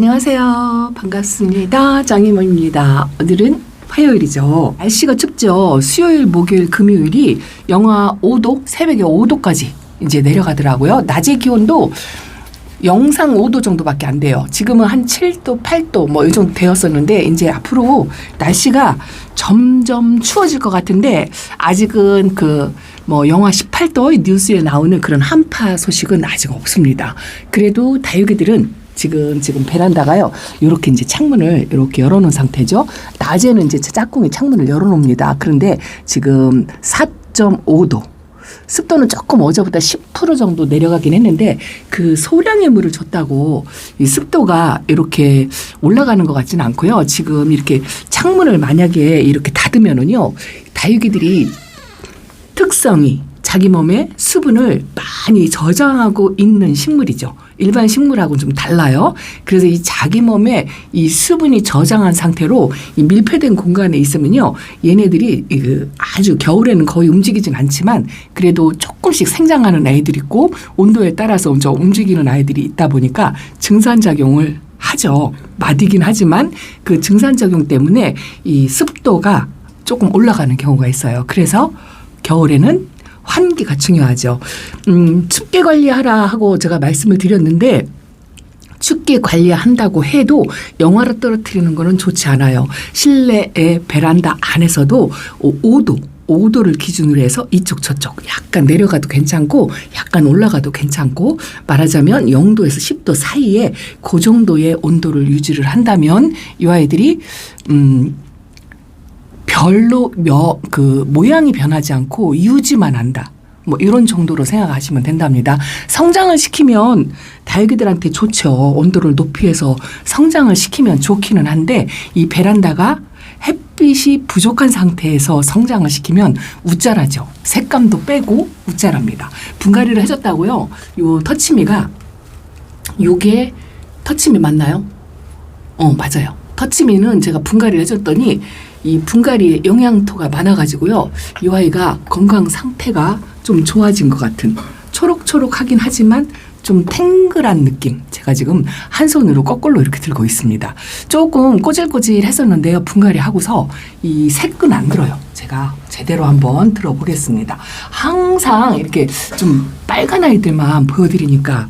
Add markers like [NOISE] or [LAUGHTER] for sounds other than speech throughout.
안녕하세요. 반갑습니다. 장희모입니다. 오늘은 화요일이죠. 날씨가 춥죠. 수요일, 목요일, 금요일이 영하 5도, 새벽에 5도까지 이제 내려가더라고요. 낮의 기온도 영상 5도 정도밖에 안 돼요. 지금은 한 7도, 8도 뭐 이 정도 되었었는데 이제 앞으로 날씨가 점점 추워질 것 같은데 아직은 그 뭐 영하 18도 뉴스에 나오는 그런 한파 소식은 아직 없습니다. 그래도 다육이들은 지금 지금 베란다가요. 이렇게 이제 창문을 이렇게 열어놓은 상태죠. 낮에는 이제 짝꿍이 창문을 열어놓습니다. 그런데 지금 4.5도. 습도는 조금 어제보다 10% 정도 내려가긴 했는데 그 소량의 물을 줬다고 이 습도가 이렇게 올라가는 것 같지는 않고요. 지금 이렇게 창문을 만약에 이렇게 닫으면은요. 다육이들이 특성이 자기 몸에 수분을 많이 저장하고 있는 식물이죠. 일반 식물하고는 좀 달라요. 그래서 이 자기 몸에 이 수분이 저장한 상태로 이 밀폐된 공간에 있으면요. 얘네들이 그 아주 겨울에는 거의 움직이진 않지만 그래도 조금씩 생장하는 아이들이 있고 온도에 따라서 좀 움직이는 아이들이 있다 보니까 증산작용을 하죠. 마디긴 하지만 그 증산작용 때문에 이 습도가 조금 올라가는 경우가 있어요. 그래서 겨울에는 환기가 중요하죠. 음, 춥게 관리하라 하고 제가 말씀을 드렸는데 춥게 관리한다고 해도 영하로 떨어뜨리는 거는 좋지 않아요. 실내의 베란다 안에서도 5도 5도를 기준으로 해서 이쪽 저쪽 약간 내려가도 괜찮고 약간 올라가도 괜찮고 말하자면 0도에서 10도 사이에 그 정도의 온도를 유지를 한다면 이 아이들이 음 별로 며, 그 모양이 변하지 않고 유지만 한다. 뭐 이런 정도로 생각하시면 된답니다. 성장을 시키면 다육이들한테 좋죠. 온도를 높이해서 성장을 시키면 좋기는 한데 이 베란다가 햇빛이 부족한 상태에서 성장을 시키면 우짜라죠. 색감도 빼고 우짜랍니다. 분갈이를 해줬다고요. 요 터치미가 요게 터치미 맞나요? 어 맞아요. 터치미는 제가 분갈이를 해줬더니 이 분갈이에 영양토가 많아가지고요. 이 아이가 건강 상태가 좀 좋아진 것 같은 초록초록하긴 하지만 좀 탱글한 느낌. 제가 지금 한 손으로 거꾸로 이렇게 들고 있습니다. 조금 꼬질꼬질 했었는데요. 분갈이 하고서 이 색은 안 들어요. 제가 제대로 한번 들어보겠습니다. 항상 이렇게 좀 빨간 아이들만 보여드리니까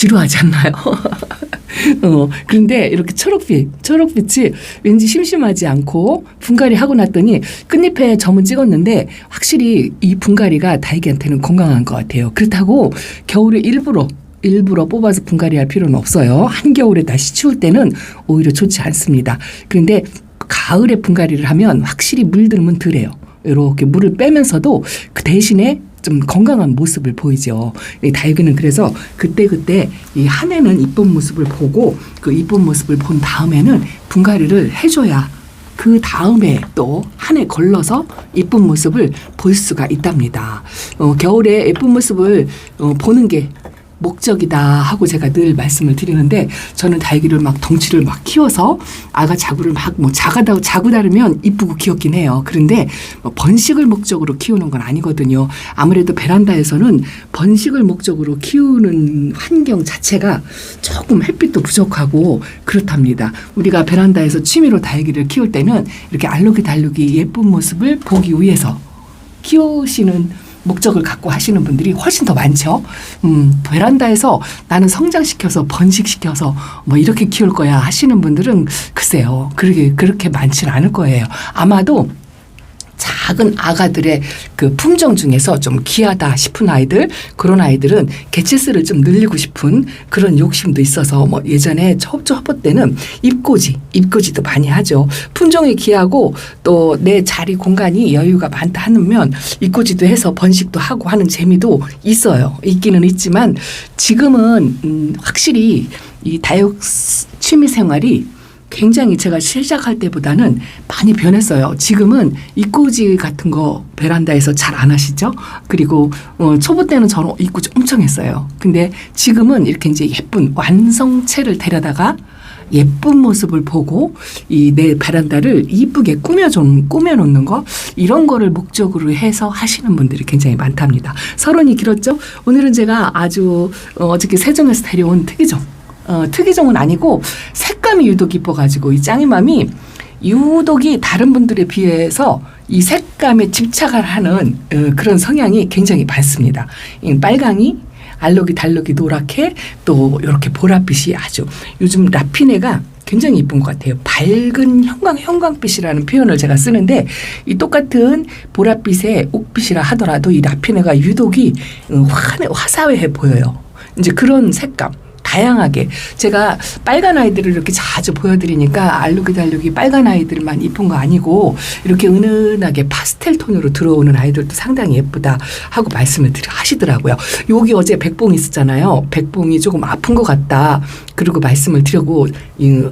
지루하지 않나요? [LAUGHS] 어, 그런데 이렇게 초록빛, 초록빛이 왠지 심심하지 않고 분갈이 하고 났더니 끝잎에 점은 찍었는데 확실히 이 분갈이가 다육이한테는 건강한 것 같아요. 그렇다고 겨울에 일부러 일부러 뽑아서 분갈이 할 필요는 없어요. 한겨울에 다시 추울 때는 오히려 좋지 않습니다. 그런데 가을에 분갈이를 하면 확실히 물들면 덜해요. 이렇게 물을 빼면서도 그 대신에 좀 건강한 모습을 보이죠. 이 다육이는 그래서 그때그때 이 한 해는 이쁜 모습을 보고 그 이쁜 모습을 본 다음에는 분갈이를 해줘야 그 다음에 또 한 해 걸러서 이쁜 모습을 볼 수가 있답니다. 어, 겨울에 예쁜 모습을 어, 보는 게 목적이다 하고 제가 늘 말씀을 드리는데 저는 다육이를 막 덩치를 막 키워서 아가 자구를 막뭐 자가다 자구 다르면 이쁘고 귀엽긴 해요. 그런데 뭐 번식을 목적으로 키우는 건 아니거든요. 아무래도 베란다에서는 번식을 목적으로 키우는 환경 자체가 조금 햇빛도 부족하고 그렇답니다. 우리가 베란다에서 취미로 다육이를 키울 때는 이렇게 알록이 달록이 예쁜 모습을 보기 위해서 키우시는 목적을 갖고 하시는 분들이 훨씬 더 많죠. 음, 베란다에서 나는 성장시켜서 번식시켜서 뭐 이렇게 키울 거야 하시는 분들은 글쎄요. 그렇게, 그렇게 많지는 않을 거예요. 아마도 작은 아가들의 그 품종 중에서 좀 귀하다 싶은 아이들 그런 아이들은 개체수를 좀 늘리고 싶은 그런 욕심도 있어서 뭐 예전에 초업조 화보 때는 입꼬지 입꼬지도 많이 하죠. 품종이 귀하고 또 내 자리 공간이 여유가 많다 하면 입꼬지도 해서 번식도 하고 하는 재미도 있어요. 있기는 있지만 지금은 음 확실히 이 다육 취미 생활이 굉장히 제가 시작할 때보다는 많이 변했어요. 지금은 입꼬지 같은 거 베란다에서 잘 안 하시죠? 그리고 어, 초보 때는 저는 입꼬지 엄청 했어요. 근데 지금은 이렇게 이제 예쁜 완성체를 데려다가 예쁜 모습을 보고 이 내 베란다를 이쁘게 꾸며줘 꾸며놓는 거 이런 거를 목적으로 해서 하시는 분들이 굉장히 많답니다. 서론이 길었죠? 오늘은 제가 아주 어, 어저께 세종에서 데려온 특이종 어, 특이종은 아니고 색감이 유독 이뻐가지고 이 짱이맘이 유독이 다른 분들에 비해서 이 색감에 집착을 하는 어, 그런 성향이 굉장히 많습니다. 이 빨강이 알록이 달록이 노랗게 또 이렇게 보랏빛이 아주 요즘 라피네가 굉장히 이쁜 것 같아요. 밝은 형광 형광빛이라는 표현을 제가 쓰는데 이 똑같은 보랏빛의 옥빛이라 하더라도 이 라피네가 유독이 어, 화, 화사해 보여요. 이제 그런 색감. 다양하게 제가 빨간 아이들을 이렇게 자주 보여드리니까 알록이 달록이 빨간 아이들만 이쁜 거 아니고 이렇게 은은하게 파스텔 톤으로 들어오는 아이들도 상당히 예쁘다 하고 말씀을 드려 하시더라고요. 여기 어제 백봉 있었잖아요. 백봉이 조금 아픈 것 같다. 그리고 말씀을 드리고 이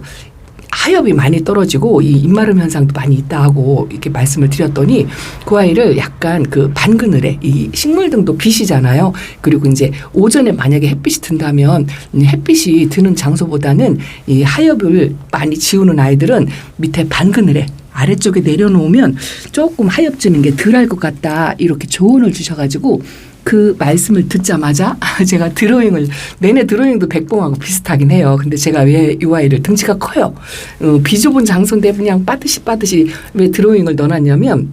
하엽이 많이 떨어지고 이 입마름 현상도 많이 있다 하고 이렇게 말씀을 드렸더니 그 아이를 약간 그 반그늘에 이 식물 등도 빛이잖아요. 그리고 이제 오전에 만약에 햇빛이 든다면 이 햇빛이 드는 장소보다는 이 하엽을 많이 지우는 아이들은 밑에 반그늘에 아래쪽에 내려놓으면 조금 하엽 지는 게 덜 할 것 같다 이렇게 조언을 주셔가지고 그 말씀을 듣자마자 [LAUGHS] 제가 드로잉을 내내 드로잉도 백봉하고 비슷하긴 해요. 근데 제가 왜 이 아이를 등치가 커요. 어, 비좁은 장소인데 그냥 빠듯이 빠듯이 왜 드로잉을 넣어놨냐면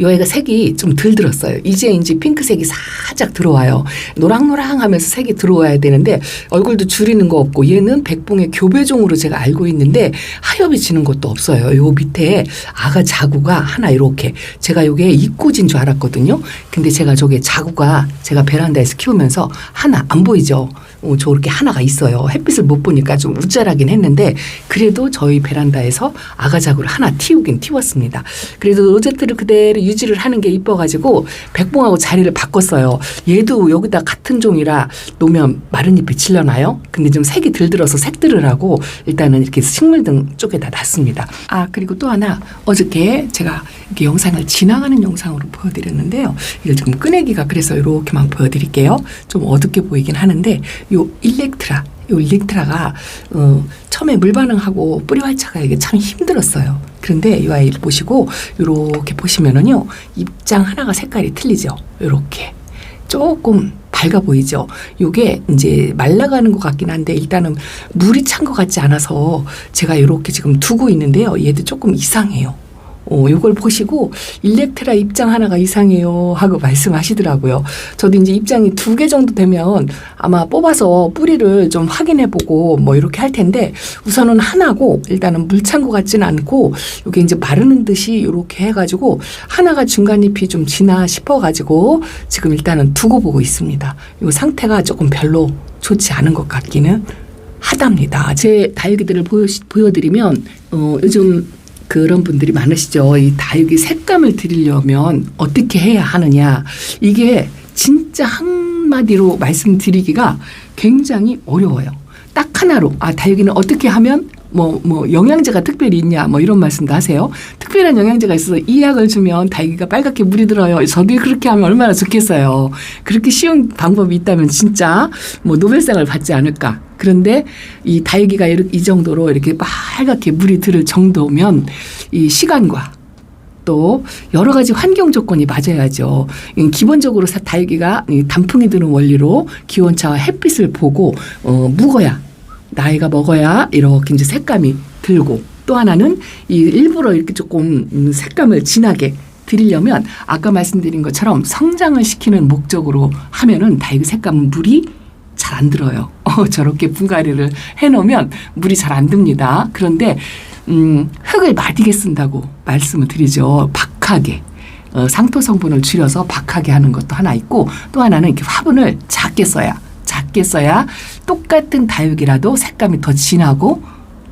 이 아이가 색이 좀 덜 들었어요. 이제 이제 핑크색이 살짝 들어와요. 노랑노랑 하면서 색이 들어와야 되는데 얼굴도 줄이는 거 없고 얘는 백봉의 교배종으로 제가 알고 있는데 하엽이 지는 것도 없어요. 요 밑에 아가 자구가 하나 이렇게 제가 요게 입꼬진 줄 알았거든요. 근데 제가 저게 자구가 제가 베란다에서 키우면서 하나 안 보이죠. 어, 저렇게 하나가 있어요. 햇빛을 못 보니까 좀 우짜라긴 했는데 그래도 저희 베란다에서 아가자구를 하나 틔우긴 틔웠습니다. 그래도 로제트를 그대로 유지를 하는 게 이뻐가지고 백봉하고 자리를 바꿨어요. 얘도 여기다 같은 종이라 놓으면 마른 잎이 질려나요? 근데 좀 색이 들들어서 색들을 하고 일단은 이렇게 식물등 쪽에다 놨습니다. 아 그리고 또 하나 어저께 제가 이렇게 영상을 지나가는 영상으로 보여드렸는데요. 이걸 지금 꺼내기가 그래서 이렇게만 보여드릴게요. 좀 어둡게 보이긴 하는데 요 일렉트라 요 일렉트라가 어, 처음에 물 반응하고 뿌리 활차가 이게 참 힘들었어요. 그런데 이 아이를 보시고 이렇게 보시면은요 입장 하나가 색깔이 틀리죠. 이렇게 조금 밝아 보이죠. 요게 이제 말라가는 것 같긴 한데 일단은 물이 찬 것 같지 않아서 제가 이렇게 지금 두고 있는데요. 얘도 조금 이상해요. 어, 요걸 보시고 일렉트라 입장 하나가 이상해요 하고 [LAUGHS] 말씀하시더라고요. 저도 이제 입장이 두 개 정도 되면 아마 뽑아서 뿌리를 좀 확인해 보고 뭐 이렇게 할 텐데 우선은 하나고 일단은 물찬것 같지는 않고 요게 이제 마르는 듯이 이렇게 해가지고 하나가 중간 잎이 좀 지나 싶어가지고 지금 일단은 두고 보고 있습니다. 요 상태가 조금 별로 좋지 않은 것 같기는 하답니다. 제 다육이들을 보여, 보여드리면 어, 요즘 그런 분들이 많으시죠. 이 다육이 색감을 드리려면 어떻게 해야 하느냐. 이게 진짜 한마디로 말씀드리기가 굉장히 어려워요. 딱 하나로 아 다육이는 어떻게 하면 뭐, 뭐, 영양제가 특별히 있냐, 뭐, 이런 말씀도 하세요. 특별한 영양제가 있어서 이 약을 주면 다육이가 빨갛게 물이 들어요. 저도 그렇게 하면 얼마나 좋겠어요. 그렇게 쉬운 방법이 있다면 진짜 뭐, 노벨상을 받지 않을까. 그런데 이 이렇게 이 정도로 이렇게 빨갛게 물이 들을 정도면 이 시간과 또 여러 가지 환경 조건이 맞아야죠. 이 기본적으로 이 단풍이 드는 원리로 기온차와 햇빛을 보고 어, 묵어야 나이가 먹어야 이렇게 이제 색감이 들고 또 하나는 이 일부러 이렇게 조금 음, 색감을 진하게 드리려면 아까 말씀드린 것처럼 성장을 시키는 목적으로 하면은 다육이 색감은 물이 잘 안 들어요. [LAUGHS] 어, 저렇게 분갈이를 해놓으면 물이 잘 안 듭니다. 그런데 음, 흙을 마디게 쓴다고 말씀을 드리죠. 박하게. 어, 상토 성분을 줄여서 박하게 하는 것도 하나 있고 또 하나는 이렇게 화분을 작게 써야 작게 써야 똑같은 다육이라도 색감이 더 진하고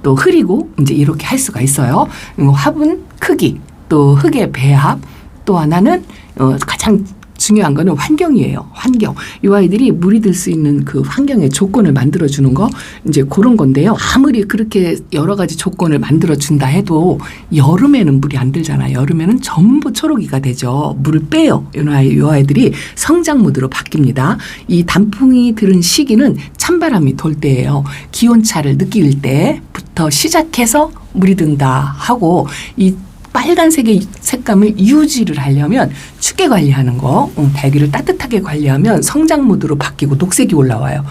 또 흐리고 이제 이렇게 할 수가 있어요. 음, 화분 크기 또 흙의 배합 또 하나는 어, 가장 중요한 거는 환경이에요. 환경. 이 아이들이 물이 들 수 있는 그 환경의 조건을 만들어 주는 거 이제 그런 건데요. 아무리 그렇게 여러 가지 조건을 만들어 준다 해도 여름에는 물이 안 들잖아요. 여름에는 전부 초록이가 되죠. 물을 빼요. 이 아이 이 아이들이 성장 모드로 바뀝니다. 이 단풍이 들은 시기는 찬바람이 돌 때예요. 기온차를 느낄 때부터 시작해서 물이 든다 하고 이 빨간색의 색감을 유지를 하려면 춥게 관리하는 거, 음, 달기를 따뜻하게 관리하면 성장 모드로 바뀌고 녹색이 올라와요.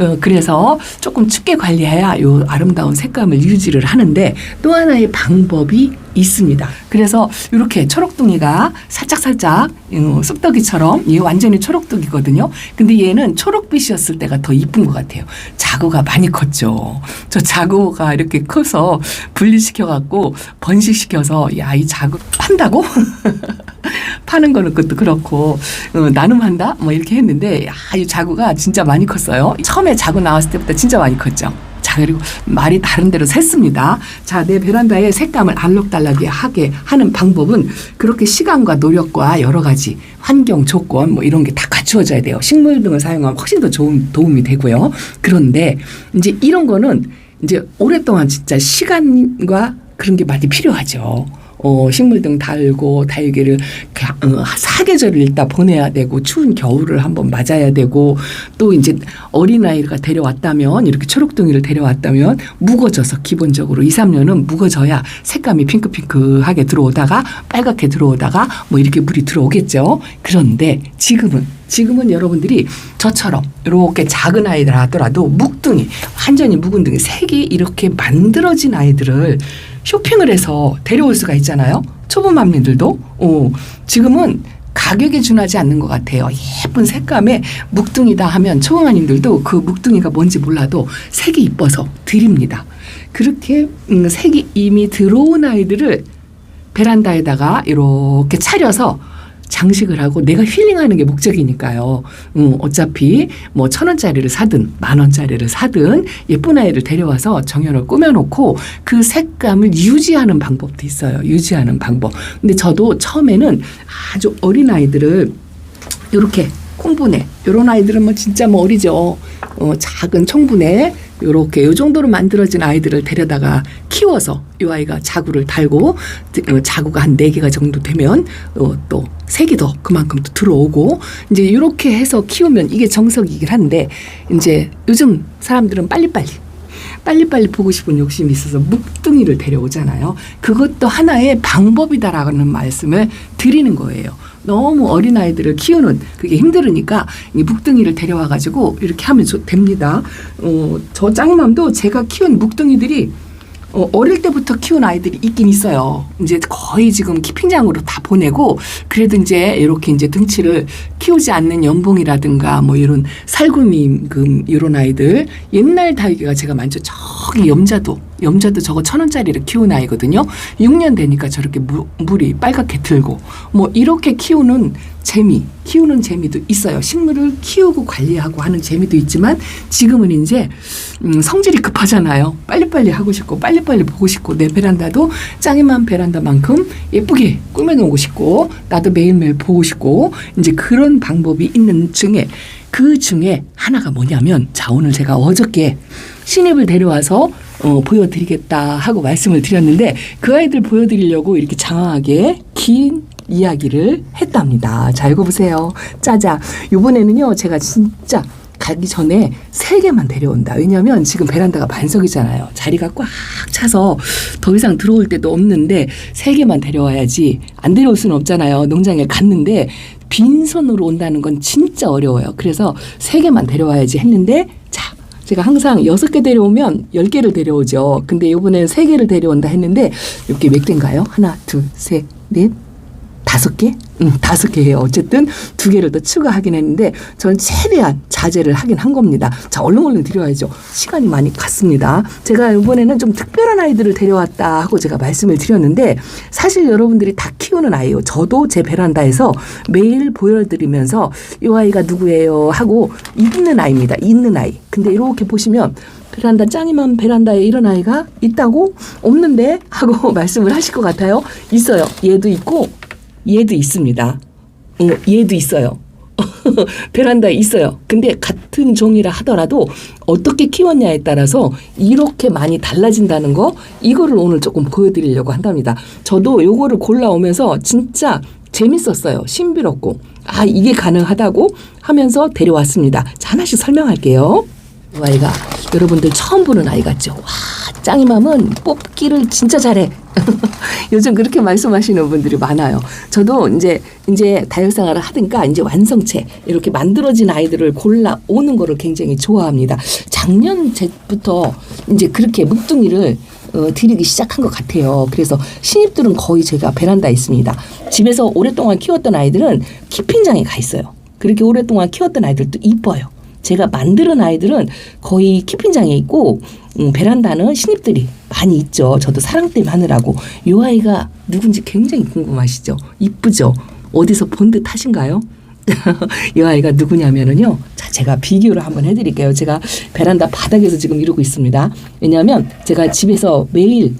어, 그래서 조금 춥게 관리해야 요 아름다운 색감을 유지를 하는데 또 하나의 방법이 있습니다. 그래서 이렇게 초록둥이가 살짝살짝 어, 쑥떡이처럼 얘 완전히 초록떡이거든요. 근데 얘는 초록빛이었을 때가 더 이쁜 것 같아요. 자구가 많이 컸죠. 저 자구가 이렇게 커서 분리시켜 갖고 번식시켜서 야 이 자구 판다고? [LAUGHS] 파는 거는 그것도 그렇고 어, 나눔한다 뭐 이렇게 했는데 야, 이 자구가 진짜 많이 컸어요. 처음에 자구 나왔을 때부터 진짜 많이 컸죠. 자 그리고 말이 다른 데로 샜습니다. 자 내 베란다의 색감을 알록달록하게 하게 하는 방법은 그렇게 시간과 노력과 여러 가지 환경 조건 뭐 이런 게 다 갖추어져야 돼요. 식물 등을 사용하면 훨씬 더 좋은 도움이 되고요. 그런데 이제 이런 거는 이제 오랫동안 진짜 시간과 그런 게 많이 필요하죠. 어, 식물 등 달고 달기를 가- 어, 사계절을 일단 보내야 되고 추운 겨울을 한번 맞아야 되고 또 이제 어린아이가 데려왔다면 이렇게 초록둥이를 데려왔다면 묵어져서 기본적으로 2, 3년은 묵어져야 색감이 핑크핑크하게 들어오다가 빨갛게 들어오다가 뭐 이렇게 물이 들어오겠죠. 그런데 지금은 지금은 여러분들이 저처럼 이렇게 작은 아이들 하더라도 묵둥이 완전히 묵은 등이 색이 이렇게 만들어진 아이들을 쇼핑을 해서 데려올 수가 있잖아요. 초보맘님들도 어, 지금은 가격에 준하지 않는 것 같아요. 예쁜 색감의 묵둥이다 하면 초보맘님들도 그 묵둥이가 뭔지 몰라도 색이 이뻐서 드립니다. 그렇게 음, 색이 이미 들어온 아이들을 베란다에다가 이렇게 차려서 장식을 하고 내가 힐링하는 게 목적이니까요. 음, 어차피 뭐 천 원짜리를 사든 만 원짜리를 사든 예쁜 아이를 데려와서 정연을 꾸며놓고 그 색감을 유지하는 방법도 있어요. 유지하는 방법. 근데 저도 처음에는 아주 어린 아이들을 요렇게 콩분해 요런 아이들은 뭐 진짜 뭐 어리죠. 어, 작은 청분해 요렇게 요 정도로 만들어진 아이들을 데려다가 키워서 요 아이가 자구를 달고 어, 자구가 한 네 개가 정도 되면 어, 또 색이 더 그만큼 또 들어오고 이제 요렇게 해서 키우면 이게 정석이긴 한데 이제 요즘 사람들은 빨리빨리 빨리빨리 보고 싶은 욕심이 있어서 묵둥이를 데려오잖아요. 그것도 하나의 방법이다라는 말씀을 드리는 거예요. 너무 어린 아이들을 키우는 그게 힘들으니까 이 묵둥이를 데려와 가지고 이렇게 하면 좋- 됩니다. 어, 저 짱맘도 제가 키운 묵둥이들이 어, 어릴 때부터 키운 아이들이 있긴 있어요. 이제 거의 지금 키핑장으로 다 보내고 그래도 이제 이렇게 이제 등치를 키우지 않는 연봉이라든가 뭐 이런 살구미금 이런 아이들 옛날 다육이가 제가 많죠. 저기 염자도 염자도 저거 천 원짜리를 키운 아이거든요. 6년 되니까 저렇게 무, 물이 빨갛게 들고 뭐 이렇게 키우는 재미, 키우는 재미도 있어요. 식물을 키우고 관리하고 하는 재미도 있지만 지금은 이제 음, 성질이 급하잖아요. 빨리빨리 하고 싶고 빨리빨리 보고 싶고 내 베란다도 짱이만 베란다만큼 예쁘게 꾸며놓고 싶고 나도 매일매일 보고 싶고 이제 그런 방법이 있는 중에 그 중에 하나가 뭐냐면 자 오늘 제가 어저께 신입을 데려와서 어, 보여드리겠다 하고 말씀을 드렸는데 그 아이들 보여드리려고 이렇게 장황하게 긴 이야기를 했답니다. 자 읽어보세요. 짜자. 이번에는요 제가 진짜 가기 전에 세 개만 데려온다. 왜냐하면 지금 베란다가 반석이잖아요. 자리가 꽉 차서 더 이상 들어올 데도 없는데 세 개만 데려와야지 안 데려올 수는 없잖아요. 농장에 갔는데 빈손으로 온다는 건 진짜 어려워요. 그래서 세 개만 데려와야지 했는데 자 제가 항상 여섯 개 데려오면 열 개를 데려오죠. 근데 이번에 세 개를 데려온다 했는데 이렇게 몇 개인가요? 하나, 둘, 셋, 넷, 다섯 개? 음, 다섯 개예요. 어쨌든 두 개를 더 추가하긴 했는데 저는 최대한 자제를 하긴 한 겁니다. 자, 얼른 얼른 데려와야죠. 시간이 많이 갔습니다. 제가 이번에는 좀 특별한 아이들을 데려왔다 하고 제가 말씀을 드렸는데 사실 여러분들이 다 키우는 아이요. 저도 제 베란다에서 매일 보여드리면서 이 아이가 누구예요 하고 있는 아이입니다. 있는 아이. 근데 이렇게 보시면 베란다 짱이만 베란다에 이런 아이가 있다고 없는데 하고 [LAUGHS] 말씀을 하실 것 같아요. 있어요. 얘도 있고 얘도 있습니다. 어, 얘도 있어요. [LAUGHS] 베란다에 있어요. 근데 같은 종이라 하더라도 어떻게 키웠냐에 따라서 이렇게 많이 달라진다는 거 이거를 오늘 조금 보여드리려고 한답니다. 저도 요거를 골라오면서 진짜 재밌었어요. 신비롭고 아 이게 가능하다고 하면서 데려왔습니다. 자 하나씩 설명할게요. 이 아이가 여러분들 처음 보는 아이 같죠? 와 짱이맘은 뽑기를 진짜 잘해. [LAUGHS] 요즘 그렇게 말씀하시는 분들이 많아요. 저도 이제 이제 다육생활을 하니까 이제 완성체 이렇게 만들어진 아이들을 골라 오는 거를 굉장히 좋아합니다. 작년 제부터 이제 그렇게 묵둥이를 어, 드리기 시작한 것 같아요. 그래서 신입들은 거의 제가 베란다에 있습니다. 집에서 오랫동안 키웠던 아이들은 키핑장에 가 있어요. 그렇게 오랫동안 키웠던 아이들도 이뻐요. 제가 만드는 아이들은 거의 키핑장에 있고 음, 베란다는 신입들이 많이 있죠. 저도 사랑 때문에 하느라고 이 아이가 누군지 굉장히 궁금하시죠. 이쁘죠. 어디서 본 듯 하신가요? [LAUGHS] 이 아이가 누구냐면은요. 자, 제가 비교를 한번 해드릴게요. 제가 베란다 바닥에서 지금 이러고 있습니다. 왜냐하면 제가 집에서 매일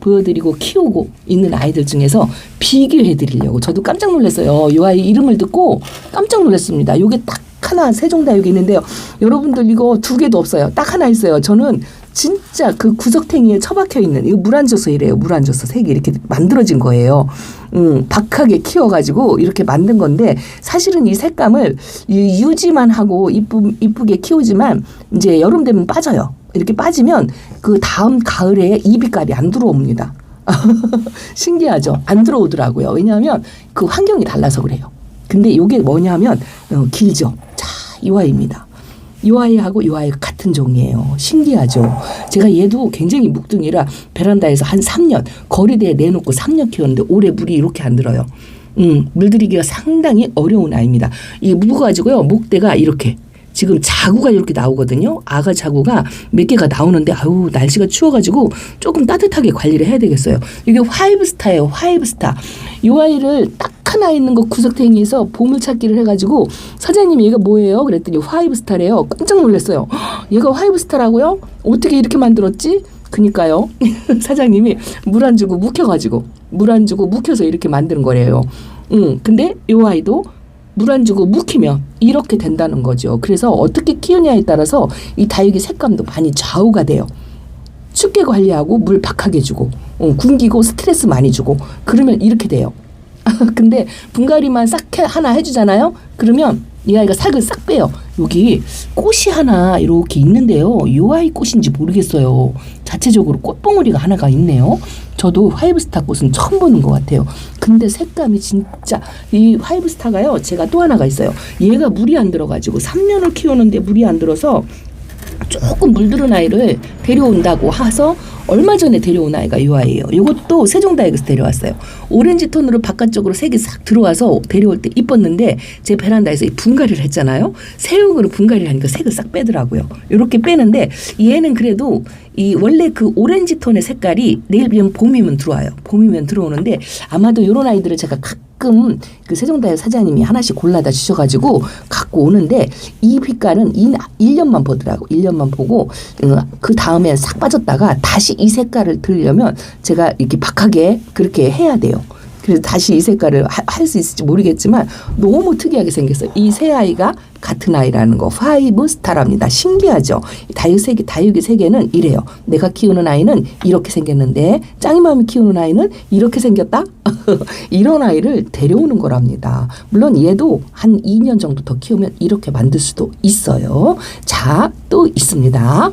보여드리고 키우고 있는 아이들 중에서 비교해드리려고 저도 깜짝 놀랐어요. 이 아이 이름을 듣고 깜짝 놀랐습니다. 요게 딱 하나 세종다육이 있는데요. 여러분들 이거 두 개도 없어요. 딱 하나 있어요. 저는 진짜 그 구석탱이에 처박혀 있는 이거 물안 줘서 이래요. 물안 줘서 색이 이렇게 만들어진 거예요. 음, 박하게 키워가지고 이렇게 만든 건데 사실은 이 색감을 이- 유지만 하고 이쁘, 이쁘게 키우지만 이제 여름 되면 빠져요. 이렇게 빠지면 그 다음 가을에 이 빛깔이 안 들어옵니다. [LAUGHS] 신기하죠? 안 들어오더라고요. 왜냐하면 그 환경이 달라서 그래요. 근데 이게 뭐냐면 어, 길죠. 자, 이 아이입니다. 이 아이하고 이 아이가 같은 종이에요. 신기하죠. 제가 얘도 굉장히 묵둥이라 베란다에서 한 3년 거리대에 내놓고 3년 키웠는데 올해 물이 이렇게 안 들어요. 음, 물들이기가 상당히 어려운 아이입니다. 이 무가지고요. 목대가 이렇게 지금 자구가 이렇게 나오거든요. 아가 자구가 몇 개가 나오는데 아유 날씨가 추워가지고 조금 따뜻하게 관리를 해야 되겠어요. 이게 화이브스타예요. 화이브스타. 이 아이를 딱 하나 있는 거 구석탱이에서 보물찾기를 해가지고 사장님이 얘가 뭐예요? 그랬더니 화이브스타래요. 깜짝 놀랐어요. 헉, [GASPS] 얘가 화이브스타라고요? 어떻게 이렇게 만들었지? 그니까요. [LAUGHS] 사장님이 물 안 주고 묵혀가지고 물 안 주고 묵혀서 이렇게 만드는 거래요. 음, 근데 이 아이도 물 안 주고 묵히면 이렇게 된다는 거죠. 그래서 어떻게 키우냐에 따라서 이 다육이 색감도 많이 좌우가 돼요. 춥게 관리하고 물 박하게 주고 어, 굶기고 스트레스 많이 주고 그러면 이렇게 돼요. [LAUGHS] 근데 분갈이만 싹 해- 하나 해주잖아요. 그러면 이 아이가 살을 싹 빼요. 여기 꽃이 하나 이렇게 있는데요. 이 아이 꽃인지 모르겠어요. 자체적으로 꽃봉오리가 하나가 있네요. 저도 화이브스타 꽃은 처음 보는 것 같아요. 근데 색감이 진짜 이 화이브스타가요. 제가 또 하나가 있어요. 얘가 물이 안 들어가지고 3년을 키우는데 물이 안 들어서 조금 물들은 아이를 데려온다고 해서 얼마 전에 데려온 아이가 이 아이예요. 이것도 세종다육에서 데려왔어요. 오렌지 톤으로 바깥쪽으로 색이 싹 들어와서 데려올 때 이뻤는데 제 베란다에서 이 분갈이를 했잖아요. 새우으로 분갈이를 하니까 색을 싹 빼더라고요. 이렇게 빼는데 얘는 그래도 이 원래 그 오렌지 톤의 색깔이 내일이면 봄이면 들어와요. 봄이면 들어오는데 아마도 이런 아이들을 제가 가끔 그 세종다육 사장님이 하나씩 골라다 주셔가지고 갖고 오는데 이 빛깔은 이 1년만 보더라고. 1년만 보고 어, 그 다음에 싹 빠졌다가 다시 이 색깔을 들려면 제가 이렇게 박하게 그렇게 해야 돼요. 그래서 다시 이 색깔을 할 수 있을지 모르겠지만 너무 특이하게 생겼어요. 이 세 아이가 같은 아이라는 거 파이브 스타랍니다. 신기하죠. 다육 세계 다육의 세계는 이래요. 내가 키우는 아이는 이렇게 생겼는데 짱이맘이 키우는 아이는 이렇게 생겼다. [LAUGHS] 이런 아이를 데려오는 거랍니다. 물론 얘도 한 2년 정도 더 키우면 이렇게 만들 수도 있어요. 자, 또 있습니다.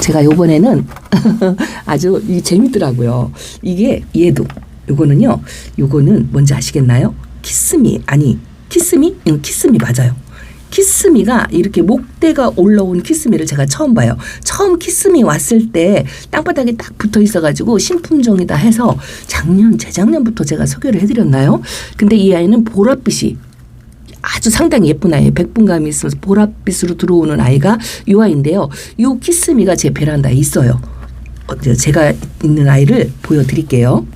제가 요번에는 [LAUGHS] 아주 이 재밌더라고요. 이게 얘도 요거는요. 요거는 뭔지 아시겠나요? 키스미 아니 키스미? 응, 키스미 맞아요. 키스미가 이렇게 목대가 올라온 키스미를 제가 처음 봐요. 처음 키스미 왔을 때 땅바닥에 딱 붙어 있어가지고 신품종이다 해서 작년 재작년부터 제가 소개를 해드렸나요? 근데 이 아이는 보랏빛이 아주 상당히 예쁜 아이예요. 백분감이 있으면서 보랏빛으로 들어오는 아이가 이 아이인데요. 이 키스미가 제 베란다에 있어요. 어, 저 제가 있는 아이를 보여드릴게요.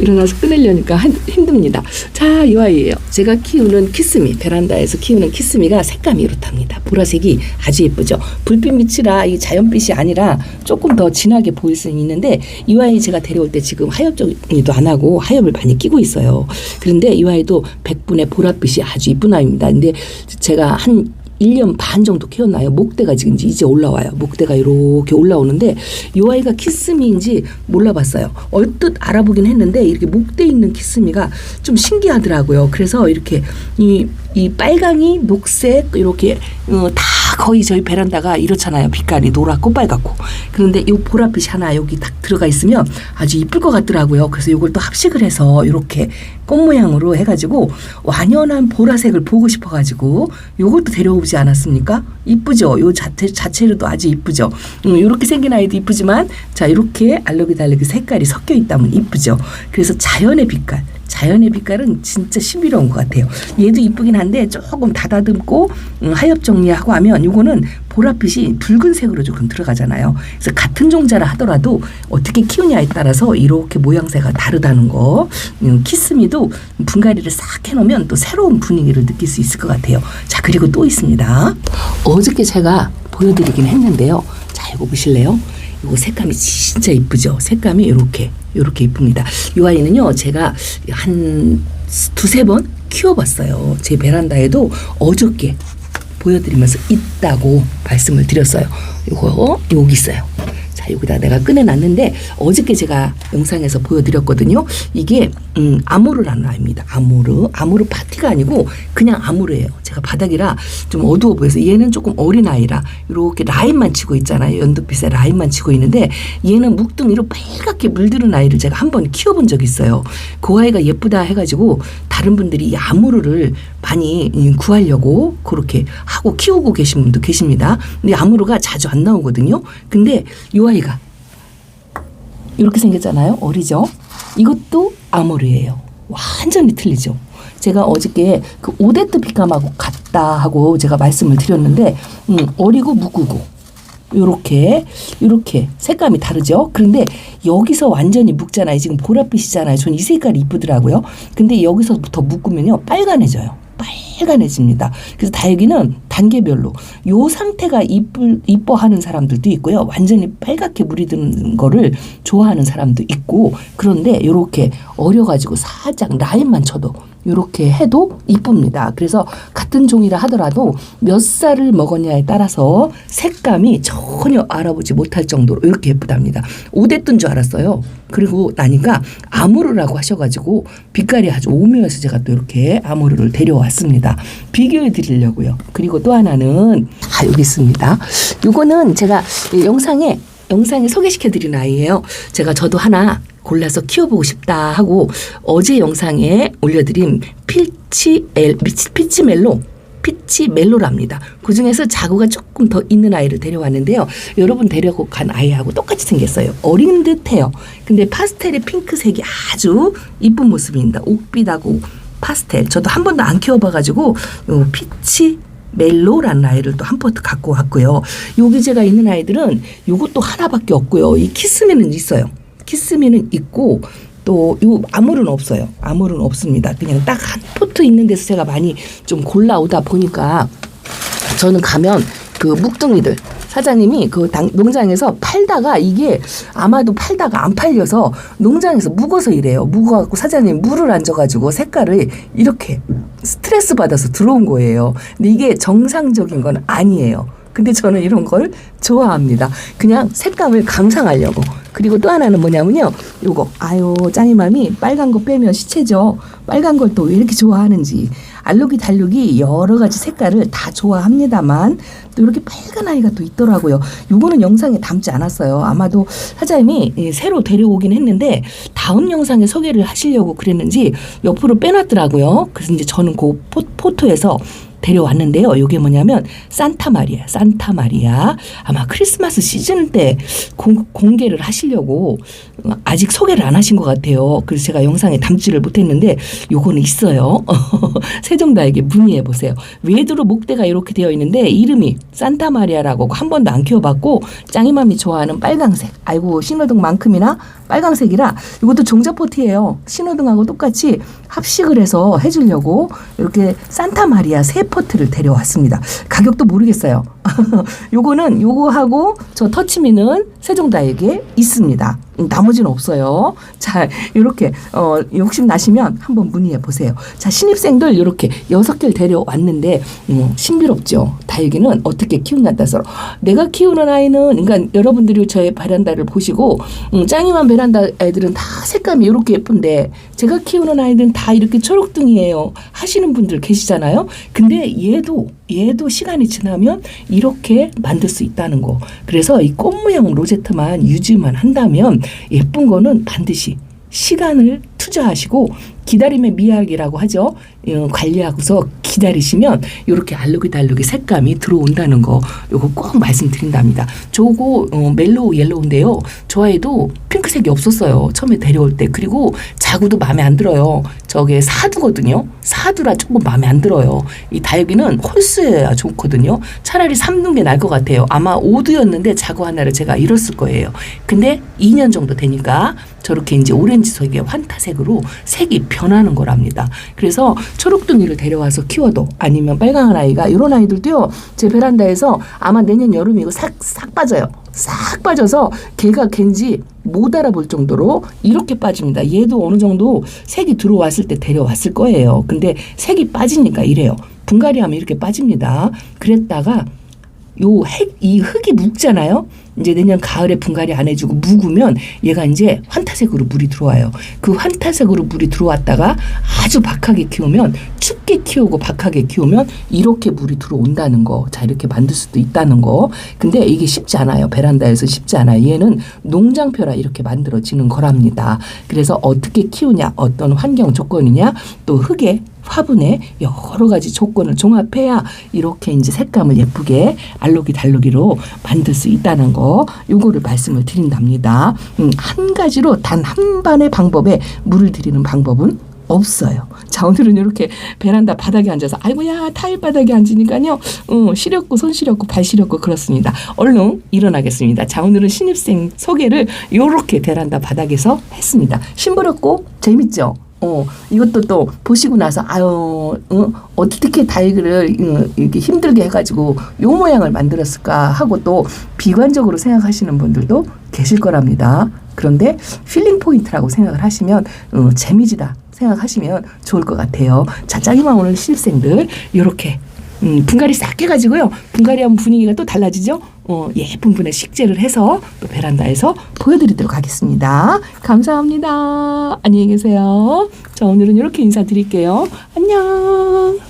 일어나서 끊으려니까 한- 힘듭니다. 자, 이 아이예요. 제가 키우는 키스미, 베란다에서 키우는 키스미가 색감이 이렇답니다. 보라색이 아주 예쁘죠. 불빛 빛이라 이 자연빛이 아니라 조금 더 진하게 보일 수는 있는데 이 아이 제가 데려올 때 지금 하엽 정리도 안 하고 하엽을 많이 끼고 있어요. 그런데 이 아이도 백분의 보랏빛이 아주 이쁜 아이입니다. 근데 제가 한 1년 반 정도 키웠나요? 목대가 지금 이제 올라와요. 목대가 이렇게 올라오는데 이 아이가 키스미인지 몰라봤어요. 얼뜻 알아보긴 했는데 이렇게 목대 있는 키스미가 좀 신기하더라고요. 그래서 이렇게 이, 이 빨강이 녹색 이렇게 어, 다 거의 저희 베란다가 이렇잖아요. 빛깔이 노랗고 빨갛고. 그런데 이 보랏빛이 하나 여기 딱 들어가 있으면 아주 이쁠 것 같더라고요. 그래서 이걸 또 합식을 해서 이렇게 꽃 모양으로 해가지고 완연한 보라색을 보고 싶어가지고 요것도 데려오지 않았습니까? 이쁘죠? 요 자체, 자체로도 아주 이쁘죠? 음, 요렇게 생긴 아이도 이쁘지만 자, 이렇게 알록이달록이 색깔이 섞여 있다면 이쁘죠? 그래서 자연의 빛깔. 자연의 빛깔은 진짜 신비로운 것 같아요. 얘도 이쁘긴 한데 조금 다다듬고 음, 하엽 정리하고 하면 요거는 보랏빛이 붉은색으로 조금 들어가잖아요. 그래서 같은 종자라 하더라도 어떻게 키우냐에 따라서 이렇게 모양새가 다르다는 거. 음, 키스미도 분갈이를 싹 해놓으면 또 새로운 분위기를 느낄 수 있을 것 같아요. 자 그리고 또 있습니다. 어저께 제가 보여드리긴 했는데요. 자 이거 보실래요? 이거 색감이 진짜 이쁘죠. 색감이 이렇게 이렇게 이쁩니다. 이 아이는요 제가 한 두세 번 키워봤어요. 제 베란다에도 어저께 보여드리면서 있다고 말씀을 드렸어요. 이거 여기 있어요. 자 여기다 내가 꺼내놨는데 어저께 제가 영상에서 보여드렸거든요. 이게 음, 아모르라는 아이입니다. 아모르 아모르 파티가 아니고 그냥 아모르예요. 제가 바닥이라 좀 어두워 보여서 얘는 조금 어린 아이라 이렇게 라인만 치고 있잖아요. 연두빛에 라인만 치고 있는데 얘는 묵둥이로 빨갛게 물들은 아이를 제가 한 번 키워본 적이 있어요. 그 아이가 예쁘다 해가지고 다른 분들이 이 아모르를 많이 구하려고 그렇게 하고 키우고 계신 분도 계십니다. 근데 아모르가 자주 안 나오거든요. 근데 이 아이 가 이렇게 생겼잖아요. 어리죠? 이것도 아모르예요. 완전히 틀리죠. 제가 어저께 그 오데트 빛감하고 같다 하고 제가 말씀을 드렸는데 음, 어리고 묵고 요렇게 요렇게 색감이 다르죠. 그런데 여기서 완전히 묵잖아요. 지금 보랏빛이잖아요. 전 이 색깔이 이쁘더라고요. 근데 여기서부터 묵으면요 빨간해져요. 빨간해집니다. 그래서 다육이는 단계별로 요 상태가 이쁠 이뻐하는 사람들도 있고요. 완전히 빨갛게 물이 드는 거를 좋아하는 사람도 있고 그런데 요렇게 어려가지고 살짝 라인만 쳐도 요렇게 해도 이쁩니다. 그래서 같은 종이라 하더라도 몇 살을 먹었냐에 따라서 색감이 전혀 알아보지 못할 정도로 이렇게 예쁘답니다. 오대뜬 줄 알았어요. 그리고 나니까 아모르라고 하셔가지고 빛깔이 아주 오묘해서 제가 또 이렇게 아모르를 데려왔습니다. 비교해 드리려고요. 그리고 또 하나는 아 여기 있습니다. 요거는 제가 영상에 영상에 소개시켜 드린 아이예요. 제가 저도 하나 골라서 키워보고 싶다 하고 어제 영상에 올려드린 필치 엘 피치 멜로 피치 멜로랍니다. 그 중에서 자구가 조금 더 있는 아이를 데려왔는데요. 여러분 데려고 간 아이하고 똑같이 생겼어요. 어린 듯해요. 근데 파스텔의 핑크색이 아주 이쁜 모습입니다. 옥빛하고 파스텔. 저도 한 번도 안 키워봐가지고 요 피치 멜로라는 아이를 또 한 포트 갖고 왔고요. 여기 제가 있는 아이들은 요것도 하나밖에 없고요. 이 키스미는 있어요. 키스미는 있고 또 요 아무른 없어요. 아무른 없습니다. 그냥 딱 한 포트 있는 데서 제가 많이 좀 골라오다 보니까 저는 가면 그 묵둥이들 사장님이 그 당, 농장에서 팔다가 이게 아마도 팔다가 안 팔려서 농장에서 묵어서 이래요. 묵어갖고 사장님 물을 안 줘가지고 색깔을 이렇게 스트레스 받아서 들어온 거예요. 근데 이게 정상적인 건 아니에요. 근데 저는 이런 걸 좋아합니다. 그냥 색감을 감상하려고. 그리고 또 하나는 뭐냐면요. 요거. 아유, 짱이맘이 빨간 거 빼면 시체죠. 빨간 걸 또 왜 이렇게 좋아하는지. 알록이 달록이 여러 가지 색깔을 다 좋아합니다만 또 이렇게 빨간 아이가 또 있더라고요. 요거는 영상에 담지 않았어요. 아마도 사장님이 예, 새로 데려오긴 했는데 다음 영상에 소개를 하시려고 그랬는지 옆으로 빼놨더라고요. 그래서 이제 저는 그 포, 포토에서 데려왔는데요. 이게 뭐냐면 산타 마리아, 산타 마리아. 아마 크리스마스 시즌 때 공, 공개를 하시려고 아직 소개를 안 하신 것 같아요. 그래서 제가 영상에 담지를 못했는데 요거는 있어요. [LAUGHS] 세종다에게 문의해 보세요. 외두로 목대가 이렇게 되어 있는데 이름이 산타 마리아라고 한 번도 안 키워봤고 짱이맘이 좋아하는 빨강색. 아이고 신호등만큼이나 빨강색이라 이것도 종자포트예요. 신호등하고 똑같이 합식을 해서 해주려고 이렇게 산타 마리아 세 포트를 데려왔습니다. 가격도 모르겠어요. [LAUGHS] 요거는 요거하고 저 터치미는 세종다에게 있습니다. 음, 나머지는 없어요. 자, 이렇게 어, 욕심 나시면 한번 문의해 보세요. 자, 신입생들 이렇게 여섯 개를 데려왔는데 음, 신비롭죠. 다육이는 어떻게 키우냐에 따라서 내가 키우는 아이는 그러니까 여러분들이 저의 베란다를 보시고 음, 짱이만 베란다 애들은 다 색감이 이렇게 예쁜데 제가 키우는 아이들은 다 이렇게 초록등이에요. 하시는 분들 계시잖아요. 근데 얘도 얘도 시간이 지나면 이렇게 만들 수 있다는 거. 그래서 이 꽃 모양 로제트만 유지만 한다면 예쁜 거는 반드시 시간을 투자하시고 기다림의 미학이라고 하죠. 어, 관리하고서 기다리시면 이렇게 알록이달록이 색감이 들어온다는 거 요거 꼭 말씀드린답니다. 저거 어, 멜로우 옐로우인데요. 저 아이도 핑크색이 없었어요. 처음에 데려올 때. 그리고 자구도 마음에 안 들어요. 저게 사두거든요. 사두라 조금 마음에 안 들어요. 이 다육이는 홀수여야 좋거든요. 차라리 삼는 게 나을 것 같아요. 아마 오두였는데 자구 하나를 제가 잃었을 거예요. 근데 2년 정도 되니까 저렇게 이제 오렌지 속에 환타색으로 색이 변하는 거랍니다. 그래서 초록둥이를 데려와서 키워도 아니면 빨강한 아이가 이런 아이들도요. 제 베란다에서 아마 내년 여름이고 싹, 싹 빠져요. 싹 빠져서 걔가 걘지 못 알아볼 정도로 이렇게 빠집니다. 얘도 어느 정도 색이 들어왔을 때 데려왔을 거예요. 근데 색이 빠지니까 이래요. 분갈이 하면 이렇게 빠집니다. 그랬다가 요 핵, 이 흙이 묵잖아요. 이제 내년 가을에 분갈이 안 해주고 묵으면 얘가 이제 환타색으로 물이 들어와요. 그 환타색으로 물이 들어왔다가 아주 박하게 키우면 춥게 키우고 박하게 키우면 이렇게 물이 들어온다는 거. 자, 이렇게 만들 수도 있다는 거. 근데 이게 쉽지 않아요. 베란다에서 쉽지 않아요. 얘는 농장표라 이렇게 만들어지는 거랍니다. 그래서 어떻게 키우냐, 어떤 환경 조건이냐, 또 흙의 화분에 여러 가지 조건을 종합해야 이렇게 이제 색감을 예쁘게 알록이 달록이로 만들 수 있다는 거 요거를 말씀을 드린답니다. 음, 한 가지로 단 한 반의 방법에 물을 들이는 방법은 없어요. 자 오늘은 이렇게 베란다 바닥에 앉아서 아이고야 타일 바닥에 앉으니까요. 어, 시렵고 손 시렵고 발 시렵고 그렇습니다. 얼른 일어나겠습니다. 자 오늘은 신입생 소개를 요렇게 베란다 바닥에서 했습니다. 신부럽고 재밌죠? 어, 이것도 또 보시고 나서, 아유, 어, 어떻게 다이그를 어, 이렇게 힘들게 해가지고 요 모양을 만들었을까 하고 또 비관적으로 생각하시는 분들도 계실 거랍니다. 그런데 필링 포인트라고 생각을 하시면, 어, 재미지다 생각하시면 좋을 것 같아요. 자, 짜기만 오늘 신입생들, 요렇게 음, 분갈이 싹 해가지고요. 분갈이 하면 분위기가 또 달라지죠? 어, 예쁜 분의 식재를 해서 또 베란다에서 보여드리도록 하겠습니다. 감사합니다. 안녕히 계세요. 자, 오늘은 이렇게 인사드릴게요. 안녕.